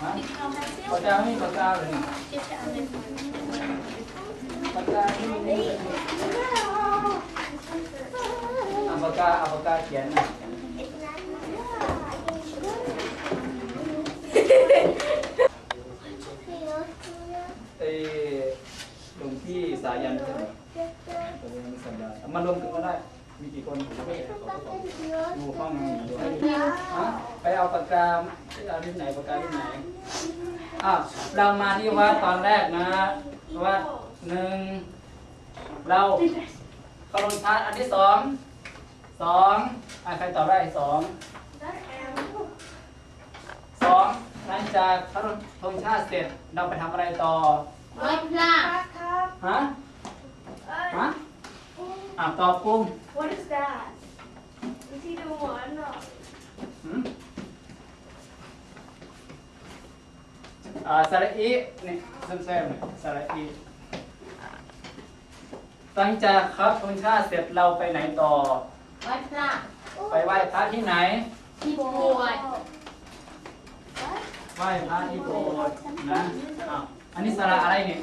ปากกาไม่มีปากกาเลยนี่ปากกาไม่มีเอาปากกาเอาปากกาเขียนหน่อยเอ้หลวงพี่สายันใช่ไหมผมยังไม่สบายเอามารวมกันก็ได้มีกี่คนดูห้องนี้ด้วยฮะไปเอาปากกาไปเอาที่ไหนปากกาที่ไหนอ้าวเรามาที่วัดตอนแรกนะวัดหนึ่งเราเคารพทานอันที่สองสองอะใครตอบได้สองสองหลังจากเคารพธงชาติเสร็จเราไปทำอะไรต่อไม่พลาดฮะฮะ อะตอบปุ้ม What is that? Is he the one? No. หืมอ่าสระอีนี่เส้นๆหน่อยสระอีหลังจากครับธงชาติเสร็จเราไปไหนต่อไม่พลาดไปไหว้พระที่ไหน ที่บวชไหว้พระที่โบสถ์นะอ้าวอันนี้สระอะไรเนี่ย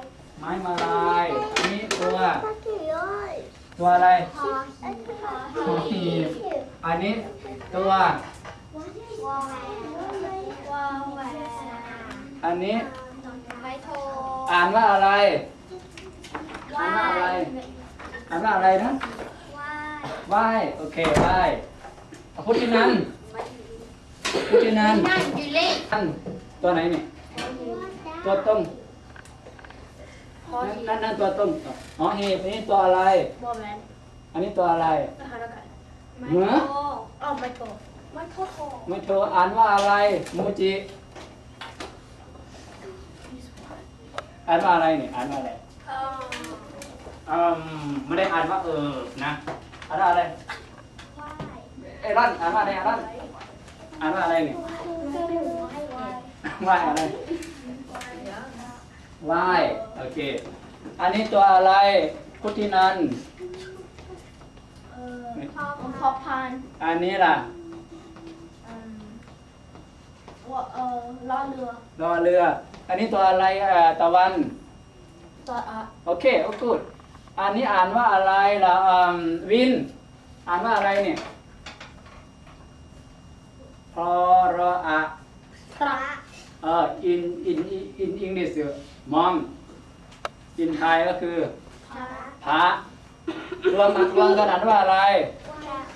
ไม้มาลายอันนี้ตัว ตัวอะไรหอหีบอันนี้ตัว อันนี้ไม่โทรอ่านว่าอะไร อ่านว่าอะไร อ่านว่าอะไรนะว่าไหว้โอเคไหว้เอาพุทธินันท์พุทธินันท์นั่นอยู่เล่นท่านตัวไหนเนี่ยตัวต้น นั่นนั่นนั่นตัวต้นอ๋อเห็บอันนี้ตัวอะไร บอแมนอันนี้ตัวอะไรนะคะแล้วกันเหมืออ๋อไม่โทรไม่โทรโทรไม่โทรอ่านว่าอะไร มูจิ อ่านว่าอะไรเนี่ย อ่านว่าอะไรเอ่ออืมไม่ได้อ่านว่าเออ นะ อ่านว่าอะไร ว่าเอรอนอ่านว่าอะไรเอรอนอ่านว่าอะไรเนี่ยให้ไว้ไหว้อะไร ไหว้โอเค อันนี้ตัวอะไรพุทธินันท์เอ่อพอพอพานอันนี้ล่ะอืมว่าเอ่อล้อเรือรอเรือ อันนี้ตัวอะไรเอ่อตะวันต่ออะโอเคโอเคอันนี้อ่านว่าอะไรล่ะอืมวิน อ่านว่าอะไรเนี่ยพอรออะพระ เออ in in in English มอง in Thai ก็คือพระพระรวมรวมกันอ่านว่าอะไร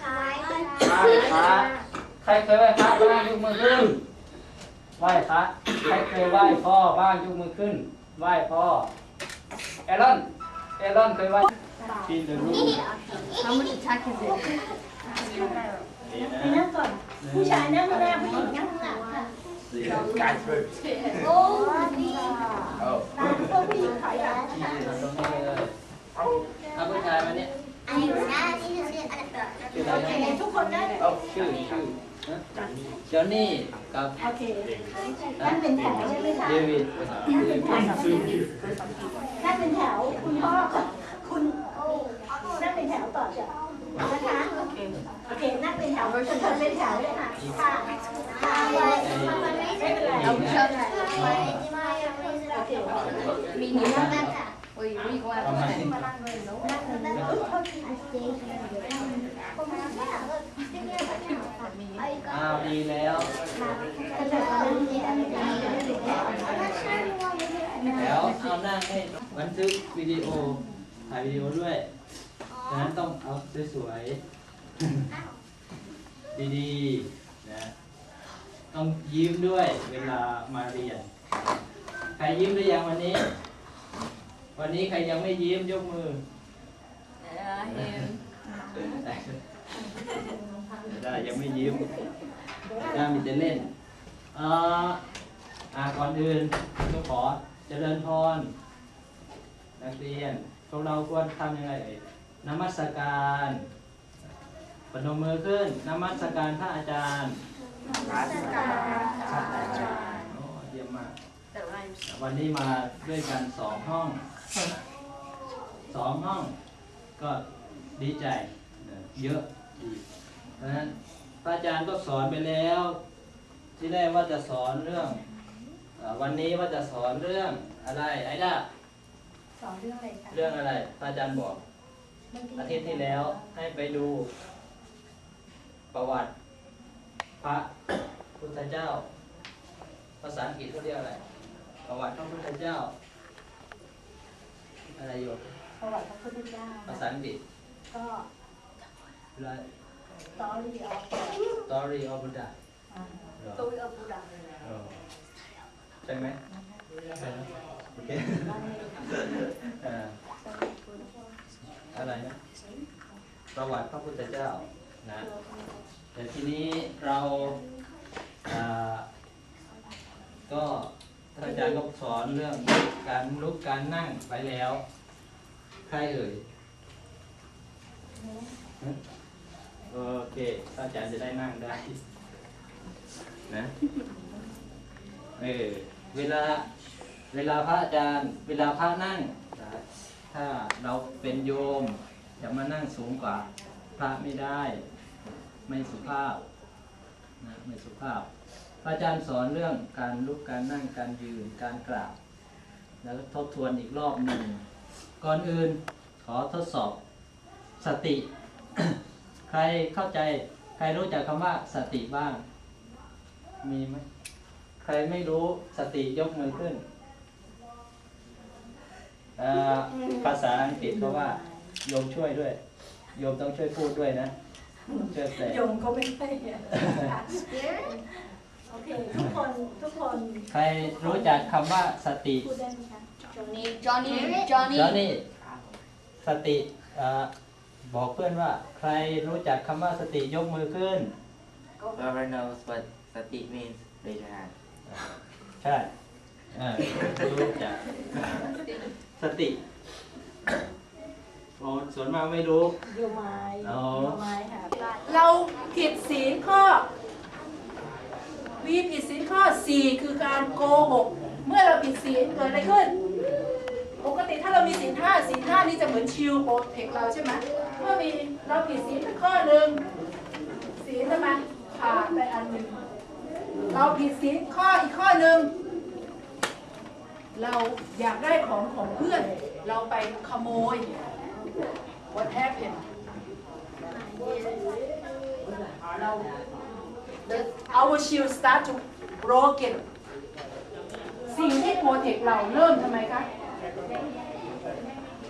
คล้ายไหว้พระใครเคยไหว้พระบ้างยกมือขึ้นไหว้พระใครเคยไหว้พ่อบ้างยกมือขึ้นไหว้พ่อเอรอนเอรอนเคยไหว้ปีนเดรูเขาไม่ได้ชักกันเลยไปนั่งก่อนผู้ชายนั่งข้างหน้าผู้หญิงนั่ง ข้างหลังค่ะ Guys first. โอ้ดี Oh. ตามพวกผู้หญิงขายอะตรงนี้เอาผู้ชายมาเนี่ยชื่ออะไรไหนนะทุกคนได้ Oh. ชื่อชื่อจอห์นนี่กับโอเคนั่งเป็นแถวใช่ไหมคะเดวิดเดวิดนั่งเป็นแถวคุณพ่อคุณนั่งเป็นแถวต่อจ้ะนะคะโอ เคโอเคนั่งเป็นแถวเชิญเป็นแถวเลยค่ะค่ะไม่เป็นไรเอาเชิญเลยโอเคมีหนึ่งนั่งโอ้ยมีกว่าประมาณนี้อ้าวดีแล้วแล้วเอาหน้าให้บันทึกวิดีโอถ่ายวิดีโอด้วยฉะนั้นต้องเอาสวยๆ ดีๆนะต้องยิ้มด้วยเวลามาเรียน ใครยิ้มหรือยังวันนี้ วันนี้ใครยังไม่ยิ้มยกมือได้ยังไม่ยิ้มได้มีแต่เล่นเอ่ออ่าก่อนอื่นก็ขอเจริญพรนักเรียนพวกเราควรทำยังไงเอ่ยนมัสการ นมมือขึ้นนมัสการพระอาจารย์โอ้เยี่ยมมากวันนี้มาด้วยกันสองห้องสองห้อง ก็ดีใจนะเยอะดีเพราะฉะนั้นพระอาจารย์ก็สอนไปแล้ว ที่แรกว่าจะสอนเรื่องเอ่อวันนี้ว่าจะสอนเรื่องอะไรไอ้ด้าสอนเรื่องอะไรคะเรื่องอะไรพระอาจารย์บอกอาทิตย์ที่แล้วให้ไปดู ประวัติ พระพุทธเจ้า ภาษาอังกฤษเขาเรียกอะไร ประวัติพระพุทธเจ้า อะไรอยู่ ประวัติพระพุทธเจ้า ภาษาอังกฤษ ก็ story of Story of Buddha อ่าเหรอ story of Buddha เออใช่ไหมใช่นะโอเคเอ่ออะไรนะ ประวัติพระพุทธเจ้านะ แต่ทีนี้เราอ่าก็ท่านอาจารย์ก็สอนเรื่องการลุกการนั่งไปแล้ว ใครเอ่ยโอเคท่านอาจารย์จะได้นั่งได้นะเออเวลาเวลาพระอาจารย์เวลาพระนั่งนะถ้าเราเป็นโยมจะมานั่งสูงกว่าพระไม่ได้ ไม่สุภาพนะไม่สุภาพ พระอาจารย์สอนเรื่องการลุกการนั่งการยืนการกราบ แล้วก็ทบทวนอีกรอบหนึ่ง ก่อนอื่นขอทดสอบสติ ใครเข้าใจ ใครรู้จักคำว่าสติบ้าง มีไหมใครไม่รู้สติยกมือขึ้น ภาษาอังกฤษเขาว่าโยมช่วยด้วย โยมต้องช่วยพูดด้วยนะ แปลโยมก็ไม่ใช่อะโอเคทุกคนทุกคนใครรู้จักคำว่าสติพูดได้ไหมคะ Johnny Johnny Johnny แล้วนี่สติเอ่อบอกเพื่อนว่า ใครรู้จักคำว่าสติยกมือขึ้น Whoever knows what sati means, raise your hand. ใช่เออรู้จักสติโอ้ส่วนมากไม่รู้ โยมไม้อ๋อโยมไม้ค่ะ เราผิดศีลข้อวีผิดศีลข้อ 4 คือการโกหก เมื่อเราผิดศีลเกิดอะไรขึ้น ปกติถ้าเรามีศีลห้าศีลห้านี่จะเหมือนชิลโปรเทคเราใช่ไหมเมื่อมีเราผิดศีลข้อหนึ่งศีลทำไมขาดไปอันหนึ่งเราผิดศีลข้ออีกข้อหนึ่งเราอยากได้ของของเพื่อน เราไปขโมย what happened เรา the our shield start to broken สิ่งที่โปรเทคเราเริ่มทำไมคะ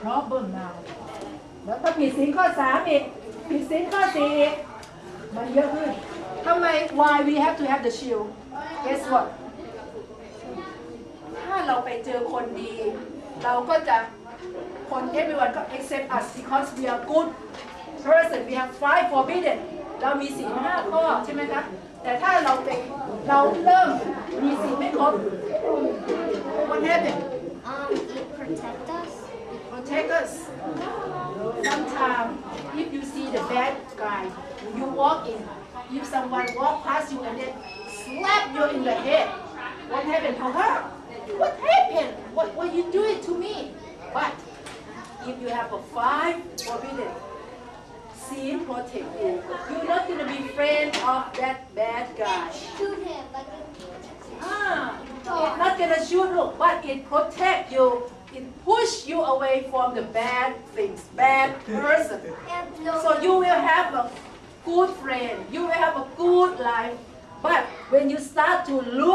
problem now แล้วก็ผิดสินข้อสามอีกผิดสินข้อสี่อีกมันเยอะขึ้นทำไม why we have to have the shield guess what ถ้าเราไปเจอคนดี เราก็จะคน everyone ก็ accept us because we are good person we have five forbidden เรามีศีลห้าข้อใช่ไหมคะ แต่ถ้าเราไปเราเริ่มมีศีลไม่ครบ what happened Um it protect us protect us sometimes if you see the bad guy you walk in if someone walk past you and then slap you in the head what happened to her what happened what what you do it to me but if you have a five forbidden sin protect you you're not gonna be friend of that bad guy shoot him like Ah, it's not gonna shoot you, but it protect you. It push you away from the bad things, bad person. So you will have a good friend. You will have a good life. But when you start to look